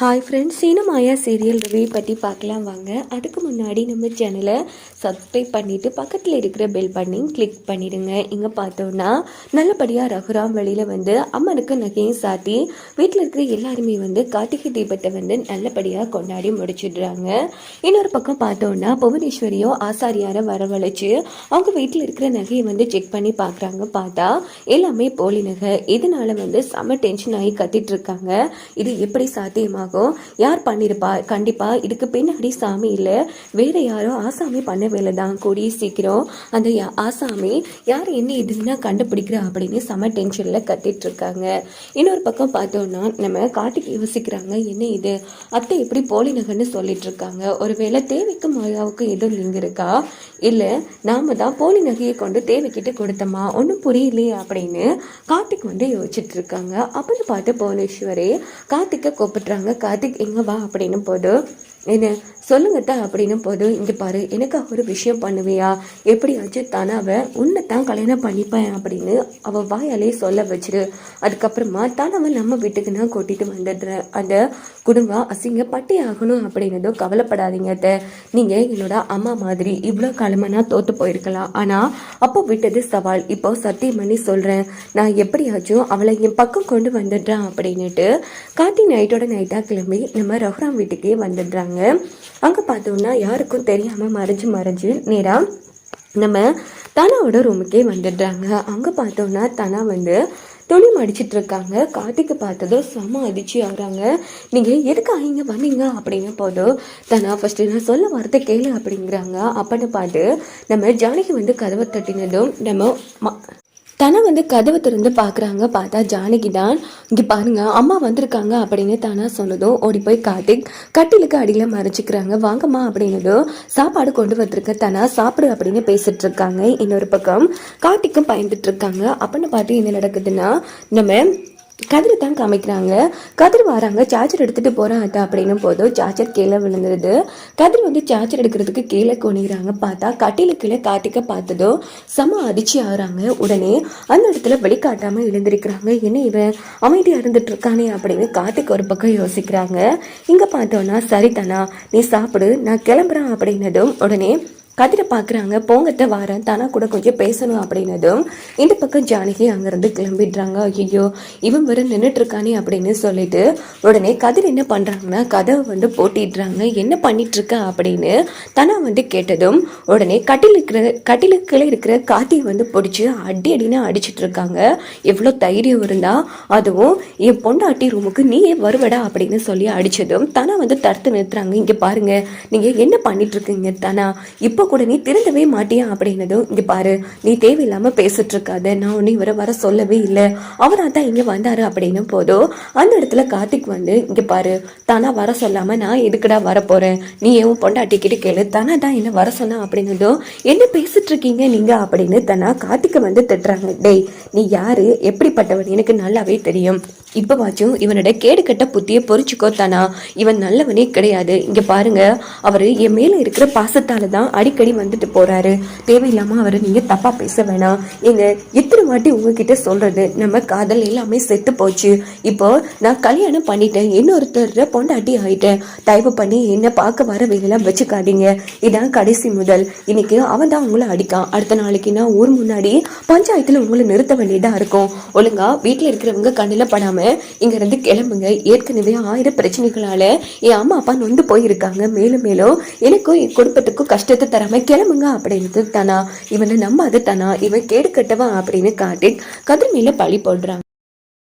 Hi friends சீனமாயா serial review பற்றி பார்க்கலாம் வாங்க. அதுக்கு முன்னாடி நம்ம சேனலை சப்ஸ்கிரைப் பண்ணிவிட்டு பக்கத்தில் இருக்கிற பெல் பண்ணி கிளிக் பண்ணிடுங்க. இங்கே பார்த்தோன்னா நல்லபடியாக ரகுராம் வழியில் வந்து அம்மனுக்கு நகையும் சாத்தி வீட்டில் இருக்கிற எல்லாருமே வந்து கார்த்திகை தீபத்தை வந்து நல்லபடியாக கொண்டாடி முடிச்சிடுறாங்க. இன்னொரு பக்கம் பார்த்தோன்னா புவனேஸ்வரியும் ஆசாரியாரை வரவழைச்சு அவங்க வீட்டில் இருக்கிற நகையை வந்து செக் பண்ணி பார்க்குறாங்க. பார்த்தா எல்லாமே போலி நகை. இதனால் வந்து செம்ம டென்ஷன் ஆகி கத்திட்டு இருக்காங்க. இது எப்படி சாத்தியமாக ஆகும். யார் பண்ணியிருப்பா கண்டிப்பாக இதுக்கு பின்னாடி சாமி இல்லை. வேறு யாரும் ஆசாமி பண்ண வேலை தான் கூடிய சீக்கிரம். அந்த யா- ஆசாமி யார் என்ன இதுன்னா கண்டுபிடிக்கிறா அப்படின்னு செம டென்ஷனில் கத்திட்டு இருக்காங்க இன்னொரு பக்கம் பார்த்தோம்னா நம்ம காட்டுக்கு யோசிக்கிறாங்க என்ன இது? அத்தை எப்படி போலி நகர்னு சொல்லிட்டு இருக்காங்க ஒருவேளை தேவைக்கு மாயாவுக்கு எதுவும் லிங்க் இருக்கா? இல்லை நாம தான் போலி நகையை கொண்டு தேவைக்கிட்டு கொடுத்தோமா? ஒன்றும் புரியலையே அப்படின்னு கார்த்திக் வந்து யோசிச்சுட்டு இருக்காங்க அப்படின்னு பார்த்து புவனேஸ்வரி கார்த்திக்கை கூப்பிட்றாங்க கார்த்திக் எங்க வா? அப்படின்னு போது என்ன? சொல்லுங்கத்தா அப்படின்னு போது இங்கே பாரு எனக்கு ஒரு விஷயம் பண்ணுவியா? எப்படியாச்சும் தானாவை உன்னை தான் கல்யாணம் பண்ணிப்பேன் அப்படின்னு அவ வாயாலே சொல்ல வச்சிரு. அதுக்கப்புறமா தானாவை நம்ம வீட்டுக்கு நான் கூட்டிகிட்டு வந்துடுறேன் அந்த குடும்பம் அசிங்கப்பட்டே ஆகணும் அப்படின்னதும் கவலைப்படாதீங்க அத்தை. நீங்கள் என்னோட அம்மா மாதிரி இவ்வளோ காலமாக நான் தோத்து போயிருக்கலாம். ஆனால் அப்போ விட்டது சவால். இப்போ சத்தியம் பண்ணி சொல்கிறேன் நான் எப்படியாச்சும் அவளை என் பக்கம் கொண்டு வந்துடுறேன் அப்படின்னுட்டு கார்த்தி நைட்டோட நைட்டாக கிளம்பி நம்ம ரகுராம் வீட்டுக்கே வந்துடுறாங்க. அங்க பார்த்தோம்னா யாருக்கும் தெரியாம மறைஞ்சு மறைஞ்சு நேரா நம்ம தனாவோட ரூமுக்கே வந்துடுறாங்க. அங்கே பார்த்தோம்னா தனா வந்து துணி மடிச்சிட்டு இருக்காங்க கார்த்திக்கு பார்த்ததும் செம அதிர்ச்சி ஆகுறாங்க. நீங்கள் எதுக்காக இங்கே வந்தீங்க? அப்படின்னு போதும் தனா ஃபஸ்ட்டு நான் சொல்ல வார்த்தை கேளு அப்படிங்கிறாங்க. அப்படின்னு பார்த்து நம்ம ஜானகி வந்து கதவை தட்டினதும் நம்ம தன வந்து கதவை திறந்து பார்க்குறாங்க பார்த்தா ஜானகி தான். இங்கே பாருங்க அம்மா வந்திருக்காங்க அப்படின்னு தானா சொன்னதும் ஓடி போய் கார்த்திக் கட்டிலுக்கு அடியில் மறைச்சிக்கிறாங்க. வாங்கம்மா அப்படின்னதும் சாப்பாடு கொண்டு வந்திருக்க தனா சாப்பிடு அப்படின்னு பேசிட்டு இருக்காங்க இன்னொரு பக்கம் கார்த்திக்கும் பயந்துட்டு இருக்காங்க அப்படின்னு பார்த்து என்ன நடக்குதுன்னா நம்ம கதிரை தான் காமிக்கிறாங்க. கதிர் வராங்க சார்ஜர் எடுத்துகிட்டு போறேன் அத்தா அப்படின்னும் போதும் சார்ஜர் கீழே விழுந்துருது. கதிர் வந்து சார்ஜர் எடுக்கிறதுக்கு கீழே கொணிகிறாங்க பார்த்தா கட்டில கீழே காட்டிக்க பார்த்ததும் செம அதிர்ச்சி ஆகிறாங்க. உடனே அந்த இடத்துல வெளிக்காட்டாமல் எழுந்திருக்கிறாங்க. என்ன இவன்? அமைதியாக இருந்துட்டு இருக்கானே அப்படின்னு கார்த்திக் ஒரு பக்கம் யோசிக்கிறாங்க. இங்கே பார்த்தோன்னா சரிதானா? நீ சாப்பிடு நான் கிளம்புறேன் அப்படின்னதும் உடனே கதிரை பார்க்குறாங்க. போங்கத்த வாரேன். தானா கூட கொஞ்சம் பேசணும் அப்படின்னதும் இந்த பக்கம் ஜானகி அங்கேருந்து கிளம்பிடுறாங்க. ஐயோ இவன் வர நின்றுட்டுருக்கானே அப்படின்னு சொல்லிட்டு உடனே கதிர் என்ன பண்ணுறாங்கன்னா கதவை வந்து போட்டிடுறாங்க. என்ன பண்ணிகிட்ருக்க அப்படின்னு தனா வந்து கேட்டதும் உடனே கட்டில் இருக்கிற இருக்கிற காத்தியை வந்து பிடிச்சி அடி அடின்னு அடிச்சிட்ருக்காங்க எவ்வளோ தைரியம் இருந்தால் அதுவும் என் பொண்டாட்டி ரூமுக்கு நீயே வருவடா அப்படின்னு சொல்லி அடித்ததும் தனா வந்து தடுத்து நிறுத்துறாங்க. இங்கே பாருங்கள் நீங்கள் என்ன பண்ணிகிட்ருக்கீங்க தானா தனா? இப்போ கூட நீ திருந்தவே மாட்டியா அப்படின்னதும் இங்கே பாரு நீ தேவையில்லாமல் பேசிட்டு இருக்காத நான் ஒன்று இவரை வர சொல்லவே இல்லை. அவராக தான் இங்கே வந்தார் அப்படின்னு போதும் அந்த இடத்துல கார்த்திக் வந்து இங்கே பாரு தானா வர சொல்லாமல் நான் எதுக்குடா வரப்போகிறேன் நீ ஏன் பொண்டாட்டிக்கிட்டு கேளு. தானா தான் என்ன வர சொன்னா? அப்படின்னதும் என்ன பேசிட்டு இருக்கீங்க நீங்கள் அப்படின்னு தானா கார்த்திகை வந்து திட்டுறாங்க. டேய் நீ யாரு? எப்படிப்பட்டவன்? எனக்கு நல்லாவே தெரியும். இப்போவாச்சும் இவனோட கேடு கட்ட புத்திய பொறிச்சுக்கோ தானா. இவன் நல்லவனே கிடையாது. இங்க பாருங்க அவர் என் மேல இருக்கிற பாசத்தால தான் அடிக்கடி வந்துட்டு போறாரு. தேவையில்லாம அவரை நீங்க தப்பா பேச வேணாம். எங்க எத்தனை வாட்டி உங்ககிட்ட சொல்றது நம்ம காதல் எல்லாமே செத்து போச்சு. இப்போ நான் கல்யாணம் பண்ணிட்டேன். இன்னொருத்தர் பொண்டாட்டி ஆயிட்டேன். தயவு பண்ணி என்ன பார்க்க வர வேலையெல்லாம் வச்சுக்காதீங்க. இதான் கடைசி முதல். இன்னைக்கு அவன் தான் உங்களை அடிக்கான். அடுத்த நாளைக்கு நான் ஊர் முன்னாடி பஞ்சாயத்துல உங்களை நிறுத்த வேண்டியதா இருக்கும். ஒழுங்கா வீட்டுல இருக்கிறவங்க கண்ணில் படாம இங்க இருந்து கிளம்புங்க. ஏற்கனவே ஆயிரம் பிரச்சனைகளால என் அம்மா அப்பா நொந்து போயிருக்காங்க. மேலும் மேலும் எனக்கும் என் குடும்பத்துக்கும் கஷ்டத்தை தராம கிளம்புங்க அப்படின்னு தானா. இவனை நம்பாது தானா? இவன் கேடு கட்டவா அப்படின்னு காட்டி கதிர் மேல பழி போடுறாங்க.